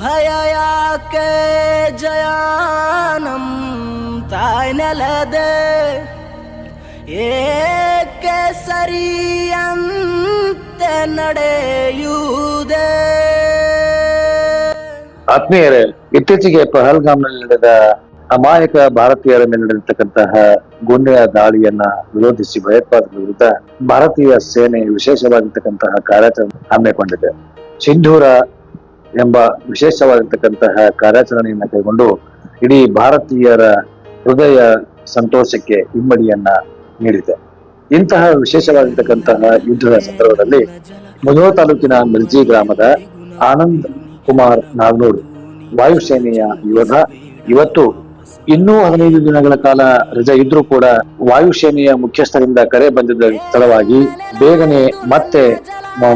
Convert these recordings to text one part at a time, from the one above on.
ಭಯ ಯಾಕೆ ಜಯಾನಂ ತಾಯ್ ನೆಲದೆ? ಏಕೆ ಸರಿಯಂತೆ ನಡೆಯುವುದೇ? ಆತ್ಮೀಯರೇ, ಇತ್ತೀಚೆಗೆ ಪಹಲ್ಗಾಮ್ನಲ್ಲಿ ನಡೆದ ಅಮಾಯಕ ಭಾರತೀಯರ ಮೇಲೆ ನಡೆದಿರ್ತಕ್ಕಂತಹ ಗುಂಡೆಯ ದಾಳಿಯನ್ನ ವಿರೋಧಿಸಿ ಭಯೋತ್ಪಾದಕರ ವಿರುದ್ಧ ಭಾರತೀಯ ಸೇನೆ ವಿಶೇಷವಾಗಿರ್ತಕ್ಕಂತಹ ಕಾರ್ಯಾಚರಣೆ ಹಮ್ಮಿಕೊಂಡಿದೆ. ಸಿಂಧೂರ ಎಂಬ ವಿಶೇಷವಾಗಿರ್ತಕ್ಕಂತಹ ಕಾರ್ಯಾಚರಣೆಯನ್ನು ಕೈಗೊಂಡು ಇಡೀ ಭಾರತೀಯರ ಹೃದಯ ಸಂತೋಷಕ್ಕೆ ಇಮ್ಮಡಿಯನ್ನ ನೀಡಿದೆ. ಇಂತಹ ವಿಶೇಷವಾಗಿರ್ತಕ್ಕಂತಹ ಯುದ್ಧದ ಸಂದರ್ಭದಲ್ಲಿ ಮುಧೋಳ ತಾಲೂಕಿನ ಮಿರ್ಜಿ ಗ್ರಾಮದ ಆನಂದ್ ಕುಮಾರ್ ನಾಗ್ನೂರ್ ವಾಯುಸೇನೆಯ ಯೋಧ ಇವತ್ತು ಇನ್ನೂ ಹದಿನೈದು ದಿನಗಳ ಕಾಲ ರಜೆ ಇದ್ರೂ ಕೂಡ ವಾಯುಸೇನೆಯ ಮುಖ್ಯಸ್ಥರಿಂದ ಕರೆ ಬಂದಿದ್ದ ಸ್ಥಳವಾಗಿ ಬೇಗನೆ ಮತ್ತೆ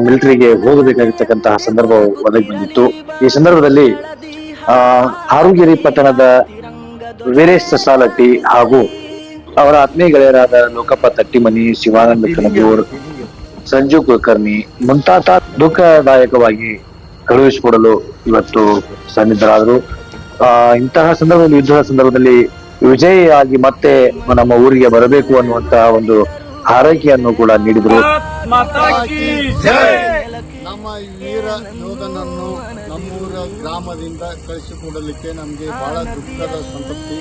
ಮಿಲಿಟರಿಗೆ ಹೋಗಬೇಕಾಗಿರ್ತಕ್ಕಂತಹ ಸಂದರ್ಭ ಒದಗಿ ಬಂದಿತ್ತು. ಈ ಸಂದರ್ಭದಲ್ಲಿ, ಆ ಪಟ್ಟಣದ ವೀರೇಶ್ ಸಾಲಟ್ಟಿ ಹಾಗೂ ಅವರ ಆತ್ಮೀಯ ಗೆಳೆಯರಾದ ಲೋಕಪ್ಪ ತಟ್ಟಿಮನಿ, ಶಿವಾನಂದ ಕನಗೂರ್, ಸಂಜು ಕುಲಕರ್ಣಿ ಮುಂತಾದ ದುಃಖದಾಯಕವಾಗಿ ಕಳುಹಿಸಿಕೊಡಲು ಇವತ್ತು ಸನ್ನಿಧರಾದರು ಆ ಇಂತಹ ಸಂದರ್ಭದಲ್ಲಿ, ಯುದ್ಧದ ಸಂದರ್ಭದಲ್ಲಿ ವಿಜಯಿಯಾಗಿ ಮತ್ತೆ ನಮ್ಮ ಊರಿಗೆ ಬರಬೇಕು ಅನ್ನುವಂತಹ ಒಂದು ಹಾರೈಕೆಯನ್ನು ಕೂಡ ನೀಡಿದರು. ನಮ್ಮ ವೀರ ಯೋಧನನ್ನು ನಮ್ಮೂರ ಗ್ರಾಮದಿಂದ ಕಳಿಸಿಕೊಡಲಿಕ್ಕೆ ನಮಗೆ ಬಹಳ ದುಃಖದ ಸಂತೃಪ್ತಿ.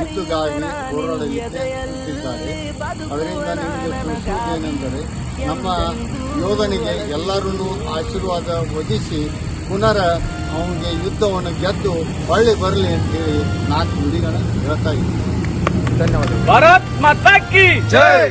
ಯುದ್ಧಗಾಗಿ ಹೋರಾಡಲಿಕ್ಕೆ ಇಟ್ಟಿದ್ದಾರೆ ಅದರಿಂದ ನಿಮಗೆ ತಿಳಿಸುವುದೇನೆಂದರೆ ನಮ್ಮ ಯೋಧನಿಗೆ ಎಲ್ಲರನ್ನೂ ಆಶೀರ್ವಾದ ಒದಿಸಿ ಪುನರ ಅವನಿಗೆ ಯುದ್ಧವನ್ನು ಗೆದ್ದು ಹೊಳ್ಳಿ ಬರಲಿ ಅಂತ ಹೇಳಿ ನಾಲ್ಕು ನುಡಿಗಳನ್ನು ಹೇಳ್ತಾ ಇದ್ದೀನಿ. ಧನ್ಯವಾದ ಭಾರತ್ ಮಾತಾ ಕಿ ಜೈ!